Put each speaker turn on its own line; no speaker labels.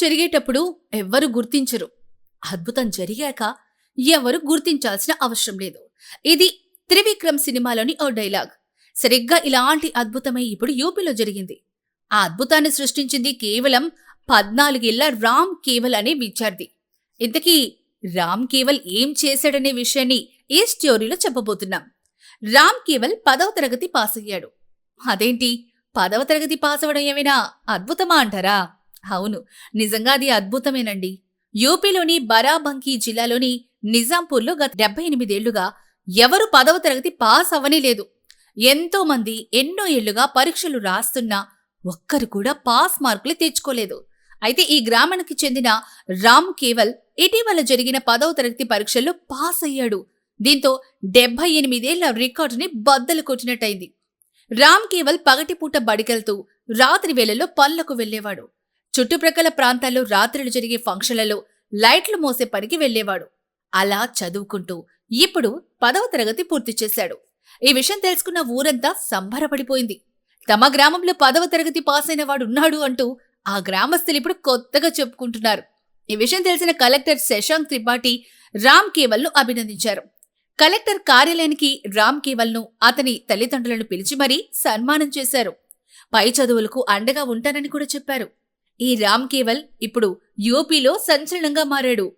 జరిగేటప్పుడు ఎవ్వరు గుర్తించరు. అద్భుతం జరిగాక ఎవరు గుర్తించాల్సిన అవసరం లేదు. ఇది త్రివిక్రమ్ సినిమాలోని ఓ డైలాగ్. సరిగ్గా ఇలాంటి అద్భుతమే ఇప్పుడు యూపీలో జరిగింది. ఆ అద్భుతాన్ని సృష్టించింది కేవలం పద్నాలుగేళ్ళ రామ్ కేవల్ అనే విద్యార్థి. ఇంతకీ రామ్ కేవల్ ఏం చేశాడనే విషయాన్ని ఈ స్టోరీలో చెప్పబోతున్నాం. రామ్ కేవల్ పదవ తరగతి పాస్ అయ్యాడు అదేంటి? పదవ తరగతి పాస్ అవ్వడం ఏమైనా అద్భుతమా అంటారా? అవును. నిజంగా అది అద్భుతమేనండి. యూపీలోని బరాబంకీ జిల్లాలోని నిజాంపూర్లో గత డెబ్బై ఎనిమిదేళ్ళుగా ఎవరు పదవ తరగతి పాస్ అవ్వనే లేదు. ఎంతో మంది ఎన్నో ఏళ్ళుగా పరీక్షలు రాస్తున్నా ఒక్కరు కూడా పాస్ మార్కులు తెచ్చుకోలేదు. అయితే ఈ గ్రామానికి చెందిన రామ్ కేవల్ ఇటీవల జరిగిన పదవ తరగతి పరీక్షల్లో పాస్ అయ్యాడు. దీంతో డెబ్బై ఎనిమిదేళ్ళ రికార్డుని బద్దలు కొట్టినట్టయింది. రామ్ కేవల్ పగటిపూట బడికెళ్తూ రాత్రి వేళల్లో పనులకు వెళ్ళేవాడు చుట్టుప్రక్కల ప్రాంతాల్లో రాత్రులు జరిగే ఫంక్షన్లలో లైట్లు మోసే పనికి వెళ్ళేవాడు అలా చదువుకుంటూ ఇప్పుడు పదవ తరగతి పూర్తి చేశాడు. ఈ విషయం తెలుసుకున్న ఊరంతా సంబరపడిపోయింది. తమ గ్రామంలో పదవ తరగతి పాస్ అయిన వాడు ఉన్నాడు అంటూ ఆ గ్రామస్తులు ఇప్పుడు కొత్తగా చెప్పుకుంటున్నారు. ఈ విషయం తెలిసిన కలెక్టర్ శశాంక్ త్రిపాఠి రామ్ కేవల్ను అభినందించారు. కలెక్టర్ కార్యాలయానికి రామ్ కేవల్ను అతని తల్లిదండ్రులను పిలిచి మరీ సన్మానం చేశారు. పై చదువులకు అండగా ఉంటానని కూడా చెప్పారు. ఈ రామ్ కేవల్ ఇప్పుడు యూపీలో సంచలనంగా మారాడు.